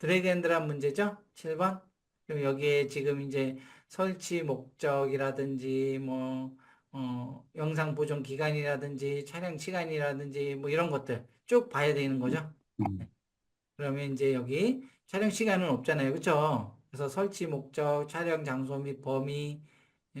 드래그 앤 드랍 문제죠? 7번. 그럼 여기에 지금 이제 설치 목적이라든지 뭐 어, 영상 보존 기간이라든지 촬영 시간이라든지 뭐 이런 것들 쭉 봐야 되는 거죠. 음. 그러면 이제 여기 촬영 시간은 없잖아요. 그렇죠? 그래서 설치 목적, 촬영 장소 및 범위,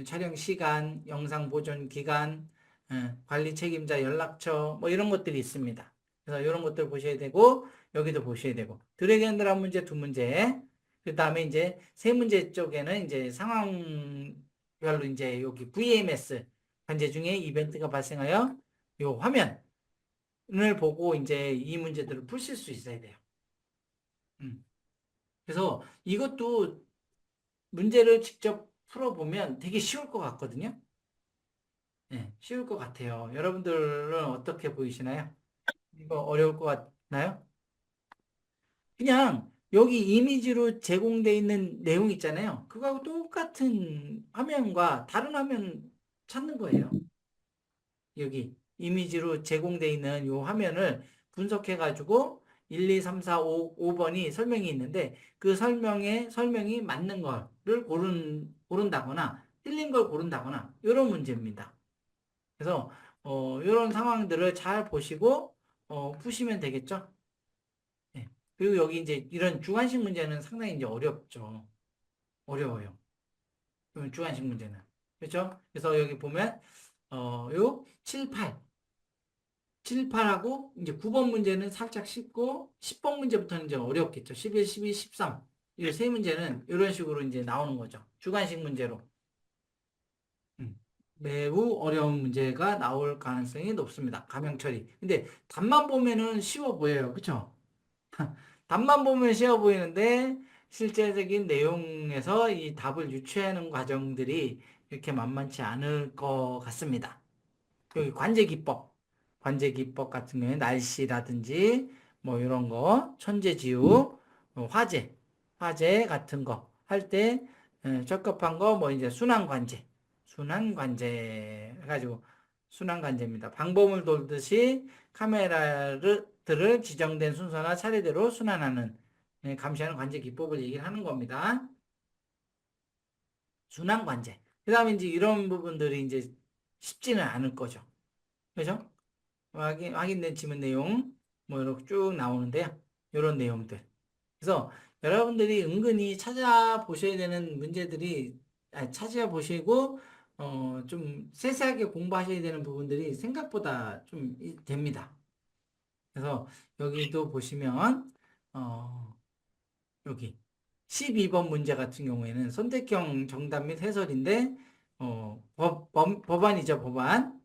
촬영 시간, 영상 보존 기간, 예, 관리 책임자 연락처 뭐 이런 것들이 있습니다. 그래서 이런 것들 보셔야 되고 여기도 보셔야 되고 드래그 앤 드랍 문제 두 문제 그 다음에 이제 세 문제 쪽에는 이제 상황별로 이제 여기 VMS 관제 중에 이벤트가 발생하여 요 화면을 보고 이제 이 문제들을 푸실 수 있어야 돼요. 음. 그래서 이것도 문제를 직접 풀어보면 되게 쉬울 것 같거든요. 네, 쉬울 것 같아요. 여러분들은 어떻게 보이시나요? 이거 어려울 것 같나요? 그냥 여기 이미지로 제공되어 있는 내용 있잖아요. 그거하고 똑같은 화면과 다른 화면 찾는 거예요. 여기 이미지로 제공되어 있는 이 화면을 분석해 가지고 1, 2, 3, 4, 5, 5번이 설명이 있는데 그 설명에 설명이 맞는 거를 고른, 고른다거나 틀린 걸 고른다거나 이런 문제입니다. 그래서 어, 이런 상황들을 잘 보시고 어, 푸시면 되겠죠. 네. 그리고 여기 이제 이런 주관식 문제는 상당히 이제 어렵죠. 어려워요. 주관식 문제는. 그렇죠? 그래서 여기 보면 어, 요 7, 8. 7, 8하고 이제 9번 문제는 살짝 쉽고 10번 문제부터는 이제 어렵겠죠. 11, 12, 13. 이 세 문제는 이런 식으로 이제 나오는 거죠. 주관식 문제로. 음, 매우 어려운 문제가 나올 가능성이 높습니다. 가명 처리. 근데 답만 보면은 쉬워 보여요. 그쵸? 답만 보면 쉬워 보이는데 실제적인 내용에서 이 답을 유추하는 과정들이 이렇게 만만치 않을 것 같습니다. 여기 관제 기법. 관제 기법 같은 경우에 날씨라든지 뭐 이런 거, 천재 지우, 어, 화재, 화재 같은 거 할 때 적합한 거 뭐 이제 순환 관제, 순환 관제 해가지고 순환 관제입니다. 방범을 돌듯이 카메라 들을 지정된 순서나 차례대로 순환하는 예, 감시하는 관제 기법을 얘기를 하는 겁니다. 순환 관제. 그 다음에 이제 이런 부분들이 이제 쉽지는 않을 거죠. 그죠? 확인, 확인된 지문 내용, 뭐, 이렇게 쭉 나오는데요. 이런 내용들. 그래서 여러분들이 은근히 찾아보셔야 되는 문제들이, 아니, 찾아보시고, 어, 좀 세세하게 공부하셔야 되는 부분들이 생각보다 좀 이- 됩니다. 그래서 여기도 보시면, 어, 여기 12번 문제 같은 경우에는 선택형 정답 및 해설인데, 어, 법, 법, 법안이죠, 법안.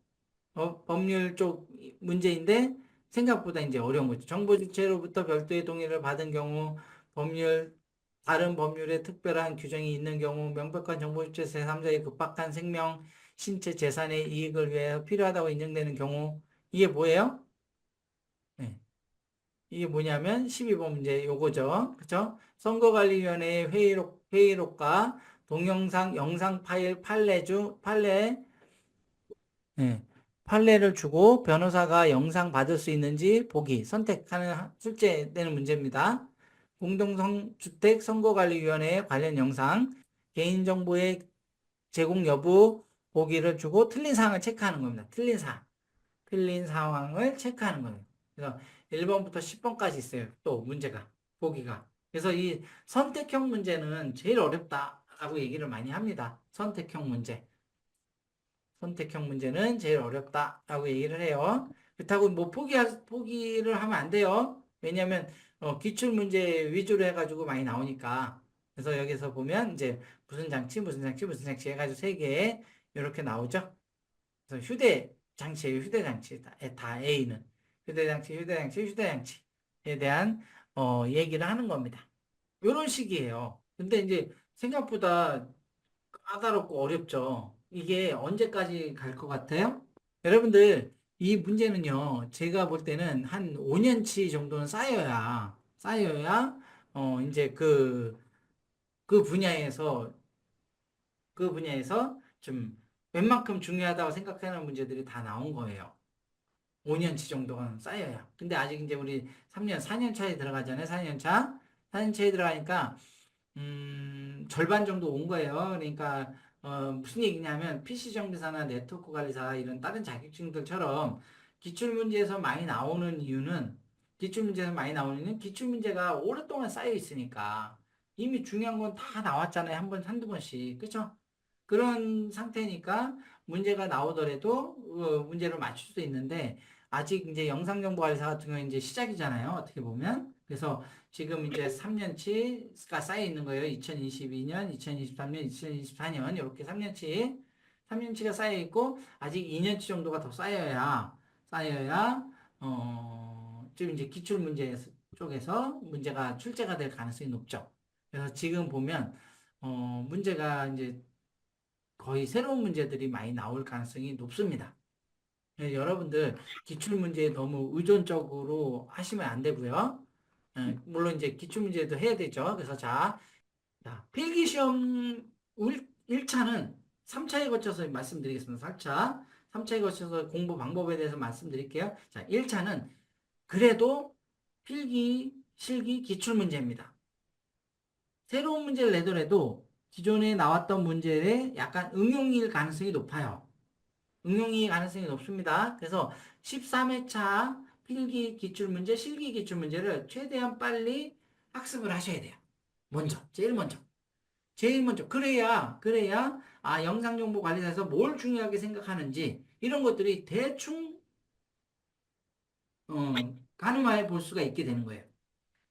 어, 법률 쪽 문제인데 생각보다 이제 어려운 거죠. 정보 주체로부터 별도의 동의를 받은 경우 법률 다른 법률에 특별한 규정이 있는 경우 명백한 정보 주체 제3자의 급박한 생명, 신체, 재산의 이익을 위해 필요하다고 인정되는 경우 이게 뭐예요? 네. 이게 뭐냐면 12번 문제 요거죠. 그쵸? 선거관리위원회의 회의록, 회의록과 동영상, 영상 파일 판례 중, 판례, 네. 판례를 주고 변호사가 영상 받을 수 있는지 보기, 선택하는 하- 출제되는 문제입니다. 공동주택 선거관리위원회 관련 영상, 개인정보의 제공 여부 보기를 주고 틀린 사항을 체크하는 겁니다. 틀린 사항. 틀린 상황을 체크하는 거예요. 그래서 1번부터 10번까지 있어요. 또 문제가, 보기가. 그래서 이 선택형 문제는 제일 어렵다라고 얘기를 많이 합니다. 선택형 문제. 선택형 문제는 제일 어렵다라고 얘기를 해요. 그렇다고 뭐 포기 포기를 하면 안 돼요. 왜냐하면 어, 기출 문제 위주로 해가지고 많이 나오니까. 그래서 여기서 보면 이제 무슨 장치, 무슨 장치, 무슨 장치 해가지고 세 개 이렇게 나오죠. 그래서 휴대 장치예요. 휴대 장치 다, 다 A는 휴대 장치, 휴대 장치, 휴대 장치에 대한 어, 얘기를 하는 겁니다. 이런 식이에요. 근데 이제 생각보다 까다롭고 어렵죠. 이게 언제까지 갈 것 같아요? 여러분들, 이 문제는요, 제가 볼 때는 한 5년치 정도는 쌓여야, 쌓여야, 어, 이제 그, 그 분야에서, 그 분야에서 좀 웬만큼 중요하다고 생각하는 문제들이 다 나온 거예요. 5년치 정도가 쌓여야. 근데 아직 이제 우리 3년, 4년 차에 들어가잖아요. 4년 차. 4년 차에 들어가니까 음, 절반 정도 온 거예요. 그러니까 어, 무슨 얘기냐면 PC 정비사나 네트워크 관리사 이런 다른 자격증들처럼 기출 문제에서 많이 나오는 이유는 기출 문제에서 많이 나오는 이유는 기출 문제가 오랫동안 쌓여 있으니까 이미 중요한 건 다 나왔잖아요. 한 번, 한두 번씩. 그쵸? 그런 상태니까 문제가 나오더라도 어, 문제를 맞출 수 있는데 아직 이제 영상정보관리사 같은 경우는 이제 시작이잖아요. 어떻게 보면. 그래서 지금 이제 3년치가 쌓여 있는 거예요. 2022년, 2023년, 2024년 이렇게 3년치 3년치가 쌓여 있고 아직 2년치 정도가 더 쌓여야 쌓여야 어, 좀 이제 기출 문제 쪽에서 문제가 출제가 될 가능성이 높죠. 그래서 지금 보면 어, 문제가 이제 거의 새로운 문제들이 많이 나올 가능성이 높습니다. 예, 여러분들 기출 문제에 너무 의존적으로 하시면 안 되고요. 예, 물론 이제 기출 문제도 해야 되죠. 그래서 자, 자 필기 시험 1, 차는 3차에 거쳐서 말씀드리겠습니다. 4차, 3차에 거쳐서 공부 방법에 대해서 말씀드릴게요. 자, 1차는 그래도 필기, 실기, 기출 문제입니다. 새로운 문제를 내더라도 기존에 나왔던 문제에 약간 응용일 가능성이 높아요. 응용이 가능성이 높습니다. 그래서 13회차 필기 기출 문제, 실기 기출 문제를 최대한 빨리 학습을 하셔야 돼요. 먼저, 제일 먼저. 제일 먼저. 그래야, 그래야, 아, 영상정보 관리사에서 뭘 중요하게 생각하는지, 이런 것들이 대충, 어, 가늠하여 볼 수가 있게 되는 거예요.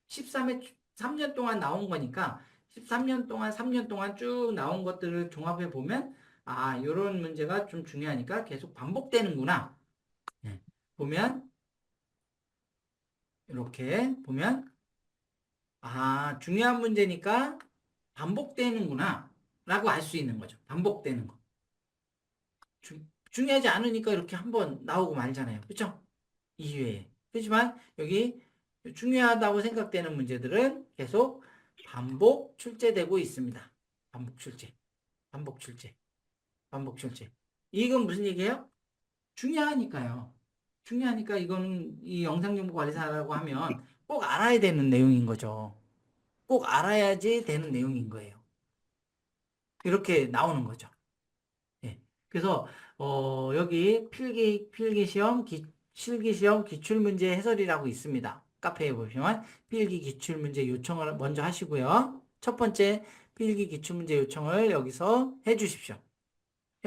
13회, 3년 동안 나온 거니까, 13년 동안, 3년 동안 쭉 나온 것들을 종합해 보면, 아, 요런 문제가 좀 중요하니까 계속 반복되는구나. 네. 보면, 이렇게 보면, 아, 중요한 문제니까 반복되는구나. 라고 알 수 있는 거죠. 반복되는 거. 주- 중요하지 않으니까 이렇게 한번 나오고 말잖아요. 그쵸? 2회에. 그렇지만 여기 중요하다고 생각되는 문제들은 계속 반복 출제되고 있습니다. 반복 출제. 반복 출제. 반복 출제. 이건 무슨 얘기예요? 중요하니까요. 중요하니까 이거는 이 영상정보관리사라고 하면 꼭 알아야 되는 내용인 거죠. 꼭 알아야지 되는 내용인 거예요. 이렇게 나오는 거죠. 예. 그래서 어, 여기 필기 필기 시험, 기, 실기 시험 기출 문제 해설이라고 있습니다. 카페에 보시면 필기 기출 문제 요청을 먼저 하시고요. 첫 번째 필기 기출 문제 요청을 여기서 해 주십시오.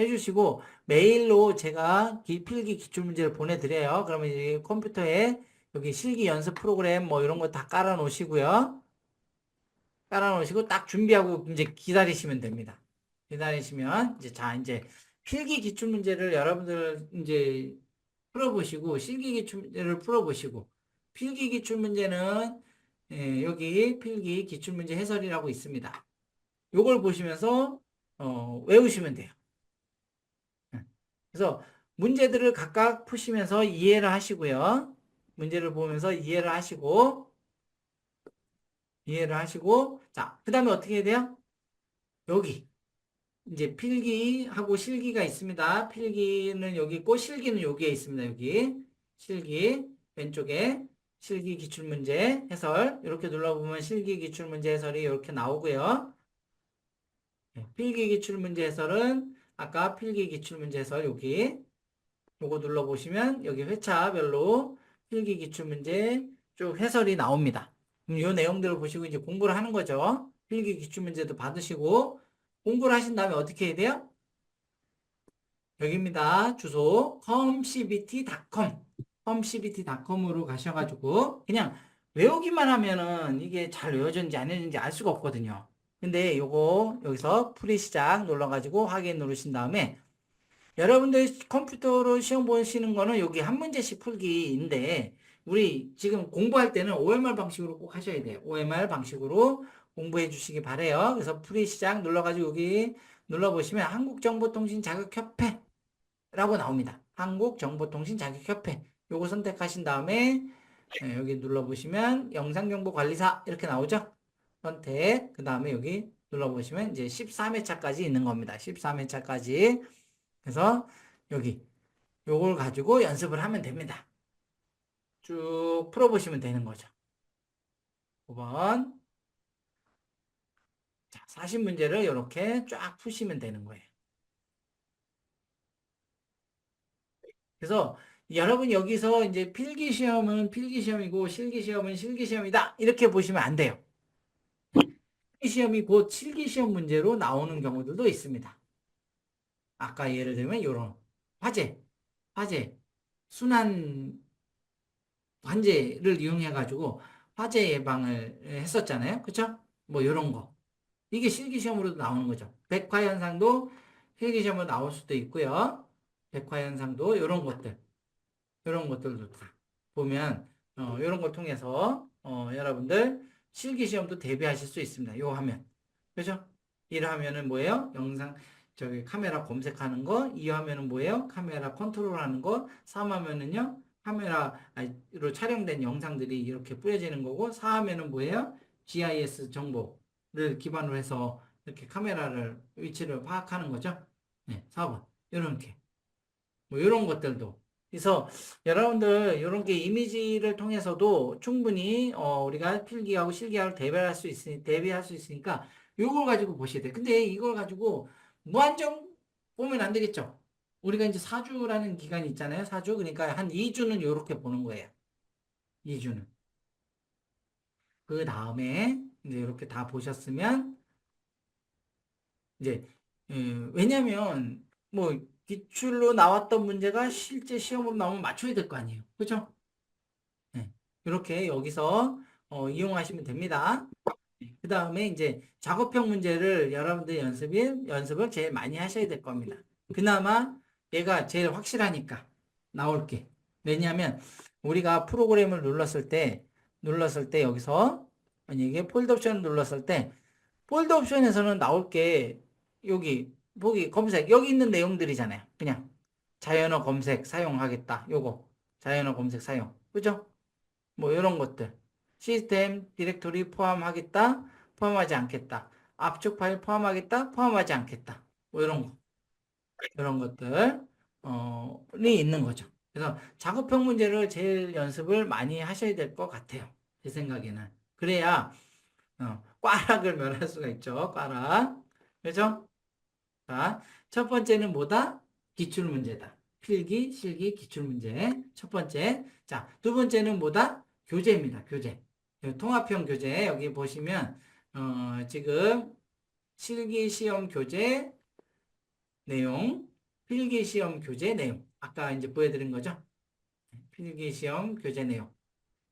해 주시고 메일로 제가 기- 필기 기출 문제를 보내드려요. 그러면 이 컴퓨터에 여기 실기 연습 프로그램 뭐 이런 거 다 깔아 놓으시고요. 깔아 놓으시고 딱 준비하고 이제 기다리시면 됩니다. 기다리시면 이제 자 이제 필기 기출 문제를 여러분들 이제 풀어보시고 실기 기출 문제를 풀어보시고 필기 기출 문제는 예, 여기 필기 기출 문제 해설이라고 있습니다. 요걸 보시면서 어, 외우시면 돼요. 예. 그래서 문제들을 각각 푸시면서 이해를 하시고요. 문제를 보면서 이해를 하시고 이해를 하시고 자, 그 다음에 어떻게 해야 돼요? 여기 이제 필기하고 실기가 있습니다. 필기는 여기 있고 실기는 여기에 있습니다. 여기 실기 왼쪽에 실기 기출문제 해설 이렇게 눌러보면 실기 기출문제 해설이 이렇게 나오고요. 네, 필기 기출문제 해설은 아까 필기 기출문제 해설 여기 요거 눌러보시면 여기 회차별로 필기 기출문제 쭉 해설이 나옵니다. 이 내용들을 보시고 이제 공부를 하는 거죠. 필기 기출문제도 받으시고 공부를 하신 다음에 어떻게 해야 돼요? 여기입니다. 주소 comcbt.com comcbt.com으로 가셔가지고 그냥 외우기만 하면은 이게 잘 외워졌는지 안 외워졌는지 알 수가 없거든요. 근데 요거 여기서 풀이 시작 눌러가지고 확인 누르신 다음에 여러분들 컴퓨터로 시험 보시는 거는 여기 한 문제씩 풀기인데 우리 지금 공부할 때는 OMR 방식으로 꼭 하셔야 돼요. OMR 방식으로 공부해 주시기 바래요. 그래서 풀이 시작 눌러가지고 여기 눌러보시면 한국정보통신 자격협회라고 나옵니다. 한국정보통신 자격협회. 요거 선택하신 다음에 네, 여기 눌러보시면 영상정보관리사 이렇게 나오죠? 선택. 그 다음에 여기 눌러보시면 이제 13회차까지 있는 겁니다. 13회차까지. 그래서 여기 요걸 가지고 연습을 하면 됩니다. 쭉 풀어보시면 되는 거죠. 5번. 40 문제를 이렇게 쫙 푸시면 되는 거예요. 그래서 여러분 여기서 이제 필기 시험은 필기 시험이고 실기 시험은 실기 시험이다. 이렇게 보시면 안 돼요. 시험이 곧 실기 시험 문제로 나오는 경우들도 있습니다. 아까 예를 들면 이런 화재, 화재, 순환 환제를 이용해 가지고 화재 예방을 했었잖아요. 그렇죠? 뭐 이런 거. 이게 실기 시험으로도 나오는 거죠. 백화 현상도 필기 시험으로 나올 수도 있고요. 백화 현상도 이런 것들. 이런 것들도 다 보면 어, 이런 걸 통해서 어, 여러분들 실기 시험도 대비하실 수 있습니다. 요 화면. 그죠? 1 화면은 뭐예요? 영상 저기 카메라 검색하는 거, 2 화면은 뭐예요? 카메라 컨트롤 하는 거, 3 화면은요? 카메라로 촬영된 영상들이 이렇게 뿌려지는 거고, 4 화면은 뭐예요? GIS 정보를 기반으로 해서 이렇게 카메라를 위치를 파악하는 거죠. 네, 4번. 이렇게. 뭐 이런 것들도 그래서 여러분들 이런 게 이미지를 통해서도 충분히 어, 우리가 필기하고 실기하고 대비할 수 있으니 대비할 수 있으니까 이걸 가지고 보셔야 돼. 근데 이걸 가지고 무한정 보면 안 되겠죠. 우리가 이제 4주라는 기간이 있잖아요. 4주. 그러니까 한 2주는 이렇게 보는 거예요. 2주는. 그 다음에 이제 이렇게 다 보셨으면 이제 음, 왜냐면 뭐 기출로 나왔던 문제가 실제 시험으로 나오면 맞춰야 될 거 아니에요. 그죠? 네. 이렇게 여기서 어, 이용하시면 됩니다. 그 다음에 이제 작업형 문제를 여러분들 연습이, 연습을 제일 많이 하셔야 될 겁니다. 그나마 얘가 제일 확실하니까 나올 게. 왜냐하면 우리가 프로그램을 눌렀을 때, 눌렀을 때 여기서 만약에 폴드 옵션을 눌렀을 때, 폴드 옵션에서는 나올 게 여기 보기 검색 여기 있는 내용들이잖아요. 그냥 자연어 검색 사용하겠다. 요거 자연어 검색 사용. 그죠? 뭐 이런 것들. 시스템 디렉토리 포함하겠다. 포함하지 않겠다. 압축 파일 포함하겠다. 포함하지 않겠다. 뭐 이런 거. 이런 것들 어, 이 있는 거죠. 그래서 작업형 문제를 제일 연습을 많이 하셔야 될 것 같아요. 제 생각에는. 그래야 어, 꽈락을 면할 수가 있죠. 꽈락. 그죠? 자, 첫 번째는 뭐다? 기출문제다. 필기, 실기, 기출문제. 첫 번째. 자, 두 번째는 뭐다? 교재입니다. 교재. 통합형 교재. 여기 보시면, 어, 지금 실기 시험 교재 내용, 필기 시험 교재 내용. 아까 이제 보여드린 거죠? 필기 시험 교재 내용.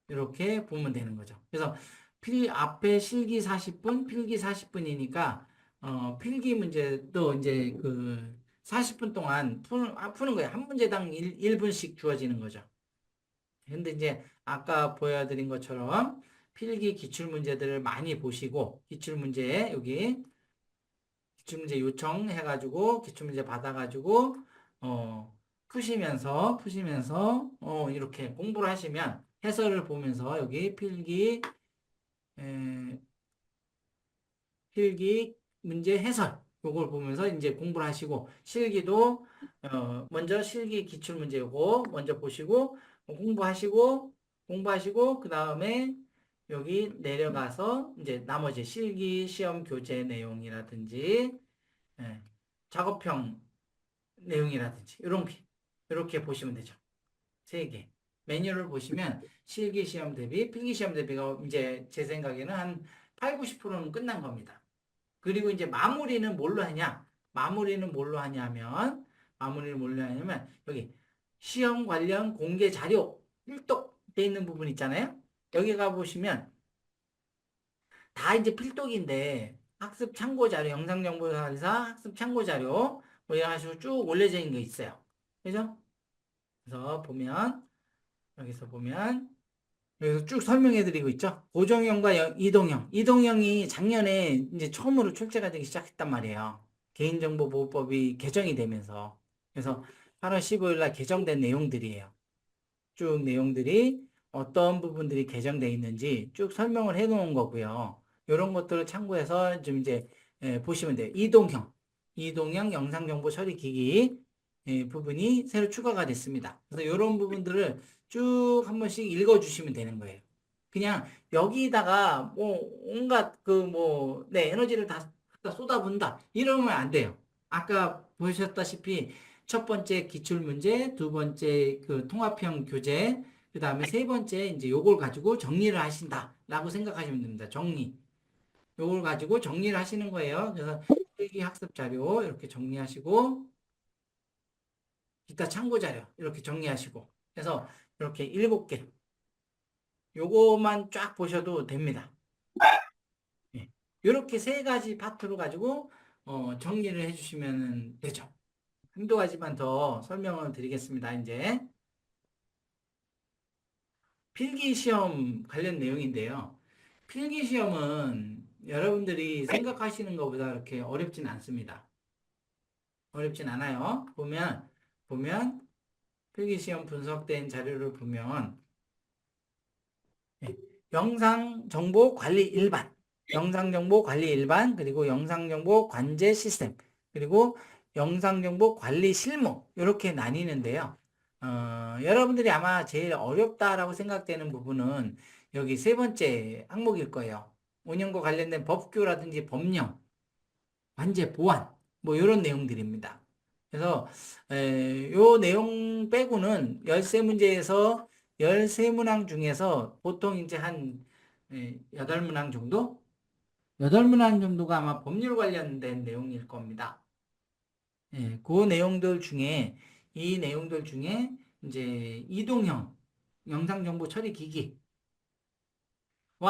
이렇게 보면 되는 거죠. 그래서 필, 앞에 실기 40분, 필기 40분이니까 어, 필기 문제도 이제 그 40분 동안 푸는, 아, 푸는 거예요. 한 문제당 1, 1분씩 주어지는 거죠. 근데 이제 아까 보여드린 것처럼 필기 기출 문제들을 많이 보시고 기출 문제 여기 기출 문제 요청해 가지고 기출 문제 받아 가지고 어 푸시면서 푸시면서 어 이렇게 공부를 하시면 해설을 보면서 여기 필기 에, 필기 문제 해설 요걸 보면서 이제 공부를 하시고 실기도 어 먼저 실기 기출 문제 요거 먼저 보시고 공부하시고 공부하시고 그 다음에 여기 내려가서 이제 나머지 실기 시험 교재 내용이라든지 예, 작업형 내용이라든지 이런 게 이렇게 보시면 되죠. 세 개. 매뉴얼을 보시면 실기 시험 대비, 필기 시험 대비가 이제 제 생각에는 한 8, 90%는 끝난 겁니다. 그리고 이제 마무리는 뭘로 하냐? 마무리는 뭘로 하냐면, 마무리를 뭘로 하냐면, 여기 시험 관련 공개 자료 필독 돼 있는 부분 있잖아요? 여기 가 보시면, 다 이제 필독인데, 학습 참고 자료, 영상 정보사에서 학습 참고 자료, 뭐 이런 식으로 쭉 올려져 있는 게 있어요. 그죠? 그래서 보면, 여기서 보면, 여기서 쭉 설명해 드리고 있죠. 고정형과 여- 이동형. 이동형이 작년에 이제 처음으로 출제가 되기 시작했단 말이에요. 개인정보보호법이 개정이 되면서. 그래서 8월 15일 날 개정된 내용들이에요. 쭉 내용들이 어떤 부분들이 개정되어 있는지 쭉 설명을 해 놓은 거고요. 이런 것들을 참고해서 좀 이제 예, 보시면 돼요. 이동형. 이동형 영상정보 처리 기기 예, 부분이 새로 추가가 됐습니다. 그래서 이런 부분들을 쭉 한 번씩 읽어주시면 되는 거예요. 그냥 여기다가 뭐 온갖 그뭐 네, 에너지를 다 쏟아붓는다. 이러면 안 돼요. 아까 보셨다시피 첫 번째 기출 문제, 두 번째 그 통합형 교재, 그 다음에 세 번째 이제 요걸 가지고 정리를 하신다라고 생각하시면 됩니다. 정리. 요걸 가지고 정리를 하시는 거예요. 그래서 필기 학습 자료 이렇게 정리하시고 기타 참고 자료 이렇게 정리하시고 그래서 이렇게 일곱 개 요거만 쫙 보셔도 됩니다. 예. 이렇게 세 가지 파트로 가지고 어, 정리를 해주시면 되죠. 한두 가지만 더 설명을 드리겠습니다. 이제 필기 시험 관련 내용인데요. 필기 시험은 여러분들이 생각하시는 것보다 그렇게 어렵진 않습니다. 어렵진 않아요. 보면 보면 필기시험 분석된 자료를 보면 예, 영상정보관리 일반, 영상정보관리 일반, 그리고 영상정보 관제 시스템, 그리고 영상정보관리 실무 이렇게 나뉘는데요. 어, 여러분들이 아마 제일 어렵다라고 생각되는 부분은 여기 세 번째 항목일 거예요. 운영과 관련된 법규라든지 법령, 관제 보완 뭐 이런 내용들입니다. 그래서 에, 요 내용 빼고는 13문제에서 13문항 중에서 보통 이제 한 에, 8문항 정도? 8문항 정도가 아마 법률 관련된 내용일 겁니다. 예, 그 내용들 중에 이 내용들 중에 이제 이동형 영상 정보 처리 기기와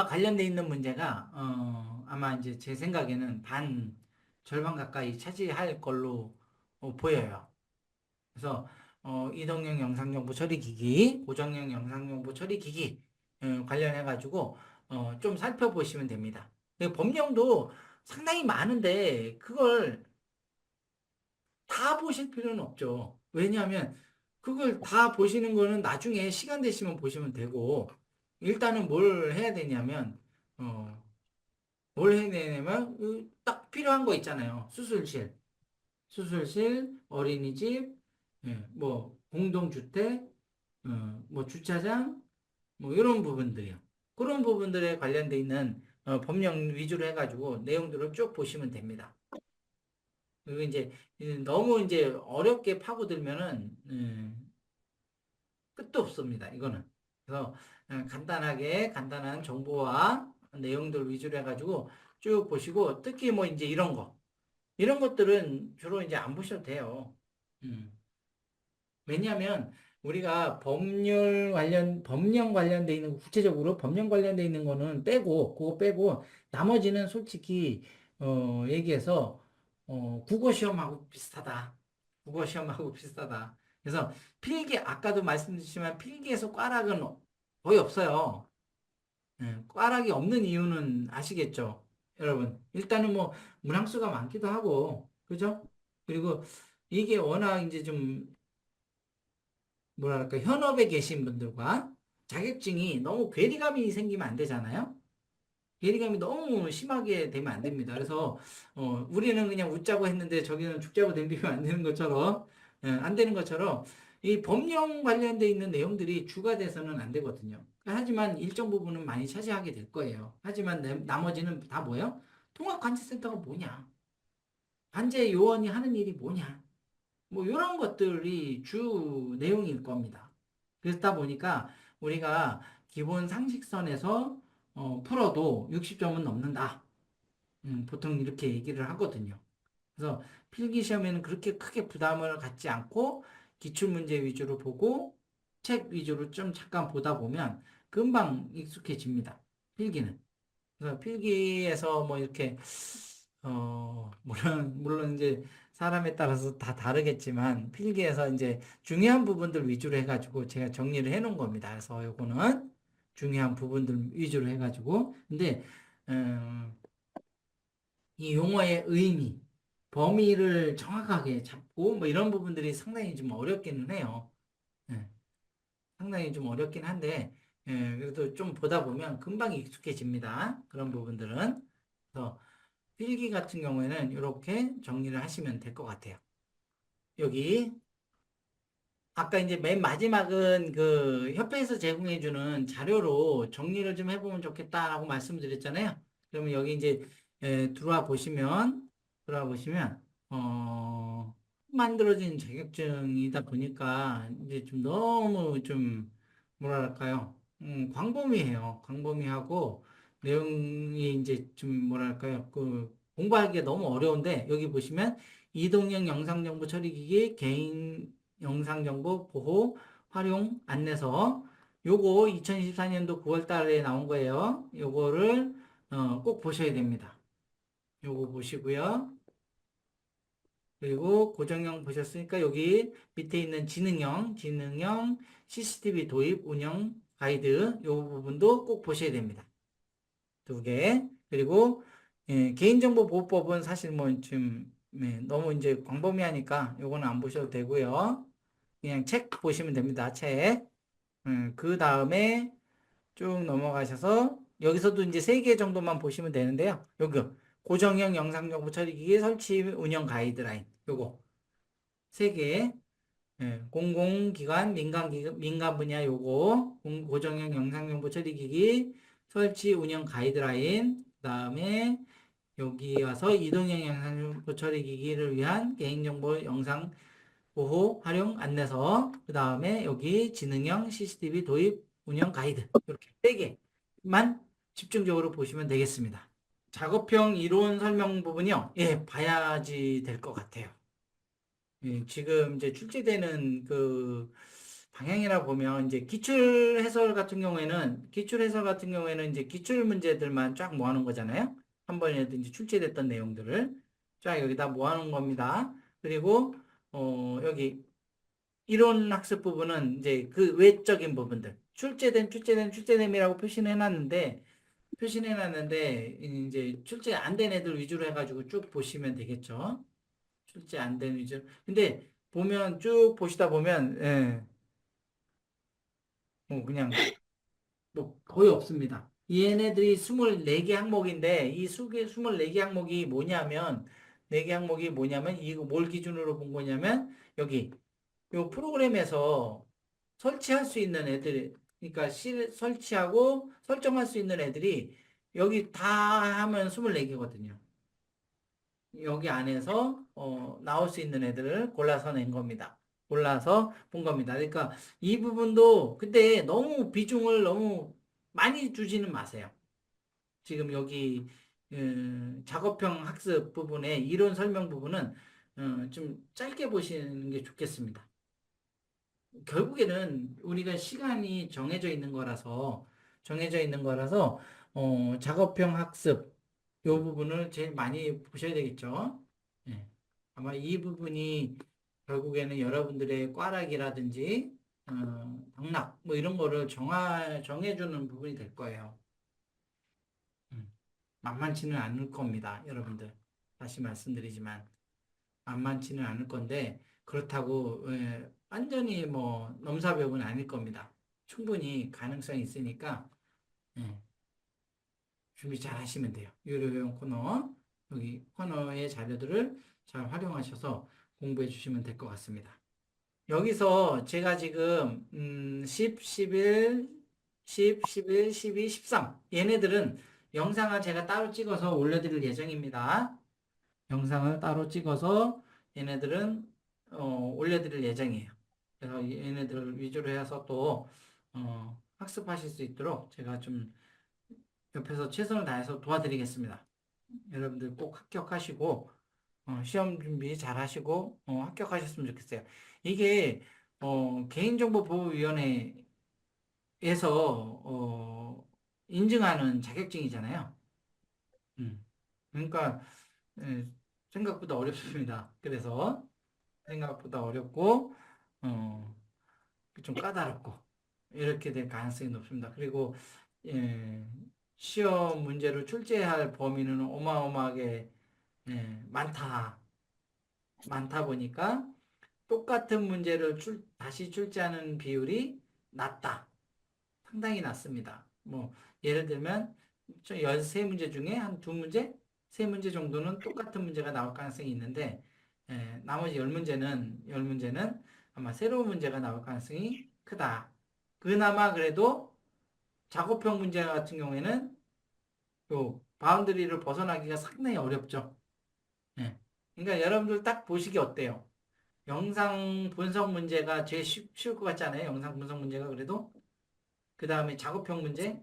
관련돼 있는 문제가 어, 아마 이제 제 생각에는 반 절반 가까이 차지할 걸로 어, 보여요. 그래서 어, 이동형 영상정보 처리기기, 고정형 영상정보 처리기기 어, 관련해 가지고 어, 좀 살펴보시면 됩니다. 그 법령도 상당히 많은데 그걸 다 보실 필요는 없죠. 왜냐하면 그걸 다 보시는 거는 나중에 시간 되시면 보시면 되고 일단은 뭘 해야 되냐면 어, 뭘 해야 되냐면 그딱 필요한 거 있잖아요. 수술실. 수술실, 어린이집, 예, 뭐 공동주택, 어, 뭐 주차장, 뭐 이런 부분들이요. 그런 부분들에 관련돼 있는 어, 법령 위주로 해가지고 내용들을 쭉 보시면 됩니다. 그리고 이제 너무 이제 어렵게 파고들면은 음, 끝도 없습니다. 이거는 그래서 어, 간단하게 간단한 정보와 내용들 위주로 해가지고 쭉 보시고 특히 뭐 이제 이런 거 이런 것들은 주로 이제 안 보셔도 돼요. 음. 왜냐하면 우리가 법률 관련, 법령 관련돼 있는 거, 구체적으로 법령 관련돼 있는 거는 빼고, 그거 빼고, 나머지는 솔직히, 어, 얘기해서, 어, 국어 시험하고 비슷하다. 국어 시험하고 비슷하다. 그래서 필기, 아까도 말씀드렸지만 필기에서 꽈락은 거의 없어요. 예, 꽈락이 없는 이유는 아시겠죠? 여러분. 일단은 뭐, 문항수가 많기도 하고, 그죠? 그리고 이게 워낙 이제 좀, 뭐랄까, 현업에 계신 분들과 자격증이 너무 괴리감이 생기면 안 되잖아요? 괴리감이 너무 심하게 되면 안 됩니다. 그래서, 어, 우리는 그냥 웃자고 했는데 저기는 죽자고 댕기면 안 되는 것처럼, 예, 안 되는 것처럼, 이 법령 관련돼 있는 내용들이 주가 돼서는 안 되거든요. 하지만 일정 부분은 많이 차지하게 될 거예요. 하지만 내- 나머지는 다 뭐예요? 통합관제센터가 뭐냐? 관제 요원이 하는 일이 뭐냐? 뭐 이런 것들이 주 내용일 겁니다. 그렇다 보니까 우리가 기본 상식선에서 어, 풀어도 60점은 넘는다. 음, 보통 이렇게 얘기를 하거든요. 그래서 필기 시험에는 그렇게 크게 부담을 갖지 않고 기출문제 위주로 보고 책 위주로 좀 잠깐 보다 보면 금방 익숙해집니다. 필기는. 그래서 필기에서 뭐 이렇게 어 물론 물론 이제 사람에 따라서 다 다르겠지만 필기에서 이제 중요한 부분들 위주로 해가지고 제가 정리를 해 놓은 겁니다. 그래서 요거는 중요한 부분들 위주로 해가지고 근데 음, 이 용어의 의미 범위를 정확하게 잡고 뭐 이런 부분들이 상당히 좀 어렵기는 해요. 예. 상당히 좀 어렵긴 한데 예, 그래도 좀 보다 보면 금방 익숙해집니다. 그런 부분들은. 그래서 필기 같은 경우에는 이렇게 정리를 하시면 될 것 같아요. 여기 아까 이제 맨 마지막은 그 협회에서 제공해주는 자료로 정리를 좀 해보면 좋겠다라고 말씀드렸잖아요. 그러면 여기 이제 예, 들어와 보시면 들어가 보시면 어 만들어진 자격증이다 보니까 이제 좀 너무 좀 뭐랄까요? 음, 광범위해요. 광범위하고 내용이 이제 좀 뭐랄까요? 그 공부하기가 너무 어려운데 여기 보시면 이동형 영상정보 처리기기 개인 영상정보 보호 활용 안내서 요거 2024년도 9월 달에 나온 거예요. 요거를 어, 꼭 보셔야 됩니다. 요거 보시고요. 그리고 고정형 보셨으니까 여기 밑에 있는 지능형, 지능형 CCTV 도입 운영 가이드 요 부분도 꼭 보셔야 됩니다. 두 개. 그리고 예, 개인정보보호법은 사실 뭐좀 예, 너무 이제 광범위하니까 요거는 안 보셔도 되고요. 그냥 책 보시면 됩니다. 책. 음, 그 다음에 쭉 넘어가셔서 여기서도 이제 세 개 정도만 보시면 되는데요. 여기 고정형 영상 정보 처리기기 설치 운영 가이드라인. 요거. 세 개. 예, 공공기관, 민간기관, 민간 분야 요거. 공- 고정형 영상 정보 처리기기 설치 운영 가이드라인. 그다음에 여기 와서 이동형 영상 정보 처리기기를 위한 개인정보 영상 보호 활용 안내서 그 다음에 여기 지능형 CCTV 도입 운영 가이드. 이렇게 세 개만 집중적으로 보시면 되겠습니다. 작업형 이론 설명 부분이요. 예, 봐야지 될 것 같아요. 예, 지금 이제 출제되는 그 방향이라 보면 이제 기출 해설 같은 경우에는 기출 해설 같은 경우에는 이제 기출 문제들만 쫙 모아놓은 거잖아요. 한 번에도 이제 출제됐던 내용들을 쫙 여기다 모아놓은 겁니다. 그리고 어, 여기 이론 학습 부분은 이제 그 외적인 부분들 출제된 출제된 출제됨이라고 표시는 해놨는데 표시는 해놨는데 이제 출제 안 된 애들 위주로 해가지고 쭉 보시면 되겠죠. 출제 안 된 위주로. 근데 보면 쭉 보시다 보면 예. 뭐 그냥 뭐 거의 없습니다. 얘네들이 24개 항목인데 이 24개 항목이 뭐냐면 4개 항목이 뭐냐면 이거 뭘 기준으로 본 거냐면 여기 요 프로그램에서 설치할 수 있는 애들 그러니까 실, 설치하고 설정할 수 있는 애들이 여기 다 하면 24개거든요. 여기 안에서 어, 나올 수 있는 애들을 골라서 낸 겁니다. 골라서 본 겁니다. 그러니까 이 부분도 근데 너무 비중을 너무 많이 주지는 마세요. 지금 여기 어, 작업형 학습 부분에 이론 설명 부분은 어, 좀 짧게 보시는 게 좋겠습니다. 결국에는 우리가 시간이 정해져 있는 거라서 정해져 있는 거라서 어, 작업형 학습 요 부분을 제일 많이 보셔야 되겠죠. 예. 아마 이 부분이 결국에는 여러분들의 꽈락이라든지 어, 당락 뭐 이런 거를 정하, 정해주는 부분이 될 거예요. 음. 만만치는 않을 겁니다, 여러분들. 다시 말씀드리지만 만만치는 않을 건데 그렇다고 예, 완전히 뭐 넘사벽은 아닐 겁니다. 충분히 가능성이 있으니까 예, 준비 잘 하시면 돼요. 유료용 코너 여기 코너의 자료들을 잘 활용하셔서 공부해 주시면 될 것 같습니다. 여기서 제가 지금 음, 10, 11, 10, 11, 12, 13 얘네들은 영상을 제가 따로 찍어서 올려드릴 예정입니다. 영상을 따로 찍어서 얘네들은 어, 올려드릴 예정이에요. 그래서 얘네들을 위주로 해서 또 어, 학습하실 수 있도록 제가 좀 옆에서 최선을 다해서 도와드리겠습니다. 여러분들 꼭 합격하시고 어, 시험 준비 잘 하시고 어, 합격하셨으면 좋겠어요. 이게 어, 개인정보보호위원회에서 어, 인증하는 자격증이잖아요. 음. 그러니까 예, 생각보다 어렵습니다. 그래서 생각보다 어렵고 어, 좀 까다롭고 이렇게 될 가능성이 높습니다. 그리고 예, 시험 문제를 출제할 범위는 어마어마하게 예, 많다. 많다 보니까 똑같은 문제를 출, 다시 출제하는 비율이 낮다. 상당히 낮습니다. 뭐 예를 들면 13문제 중에 한 두 문제, 세 문제 정도는 똑같은 문제가 나올 가능성이 있는데 예, 나머지 10문제는 10문제는 아마 새로운 문제가 나올 가능성이 크다. 그나마 그래도 작업형 문제 같은 경우에는 요 바운드리를 벗어나기가 상당히 어렵죠. 예. 그러니까 여러분들 딱 보시기 어때요? 영상 분석 문제가 제일 쉬, 쉬울 것 같지 않아요? 영상 분석 문제가 그래도 그 다음에 작업형 문제,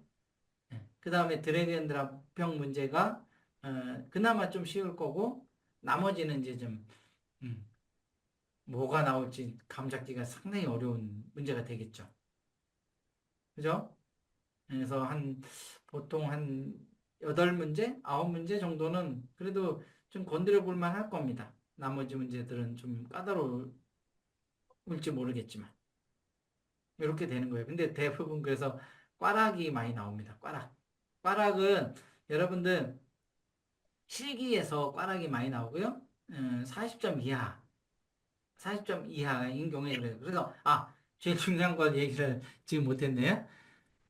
그 다음에 드래그 앤 드랍형 문제가 어, 그나마 좀 쉬울 거고 나머지는 이제 좀 음, 뭐가 나올지 감잡기가 상당히 어려운 문제가 되겠죠. 그죠? 그래서 한 보통 한 여덟 문제, 아홉 문제 정도는 그래도 좀 건드려 볼 만할 겁니다. 나머지 문제들은 좀 까다로울지 모르겠지만 이렇게 되는 거예요. 근데 대부분 그래서 꽈락이 많이 나옵니다. 꽈락. 꽈락은 여러분들 실기에서 꽈락이 많이 나오고요. 음, 40점 이하, 40점 이하인 경우에 그래요. 그래서 아 제일 중요한 건 얘기를 지금 못했네요.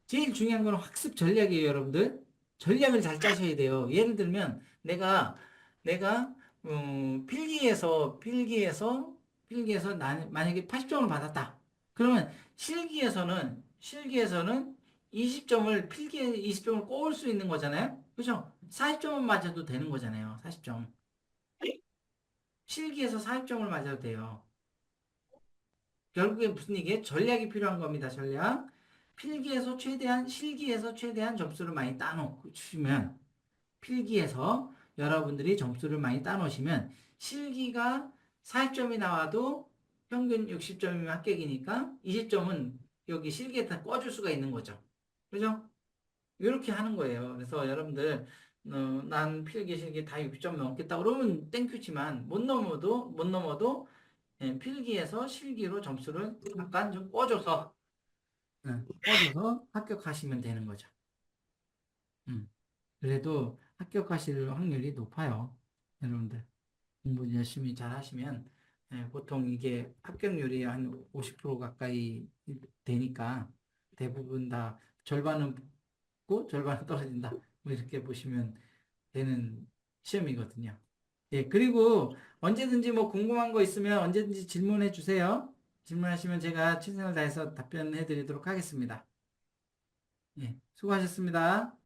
제일 중요한 건 학습 전략이에요, 여러분들. 전략을 잘 짜셔야 돼요. 예를 들면 내가 내가 음, 필기에서 필기에서 필기에서 난 만약에 80점을 받았다. 그러면 실기에서는 실기에서는 20점을 필기에 20점을 꼬을 수 있는 거잖아요. 그죠? 40점은 맞아도 되는 거잖아요. 40점. 실기에서 40점을 맞아도 돼요. 결국에 무슨 얘기예요? 전략이 필요한 겁니다. 전략. 필기에서 최대한 실기에서 최대한 점수를 많이 따놓으시면 필기에서 여러분들이 점수를 많이 따놓으시면 실기가 40점이 나와도 평균 60점이면 합격이니까 20점은 여기 실기에 다 꺼줄 수가 있는 거죠. 그죠? 이렇게 하는 거예요. 그래서 여러분들 어, 난 필기 실기 다 60점 넘겠다 그러면 땡큐지만 못 넘어도 못 넘어도 예, 필기에서 실기로 점수를 약간 좀 꺼줘서 예, 꺼줘서 합격하시면 되는 거죠. 음, 그래도 합격하실 확률이 높아요. 여러분들 공부 열심히 잘 하시면 예, 보통 이게 합격률이 한 50% 가까이 되니까 대부분 다 절반은 붙고 절반은 떨어진다. 뭐 이렇게 보시면 되는 시험이거든요. 예, 그리고 언제든지 뭐 궁금한 거 있으면 언제든지 질문해 주세요. 질문하시면 제가 최선을 다해서 답변해 드리도록 하겠습니다. 예, 수고하셨습니다.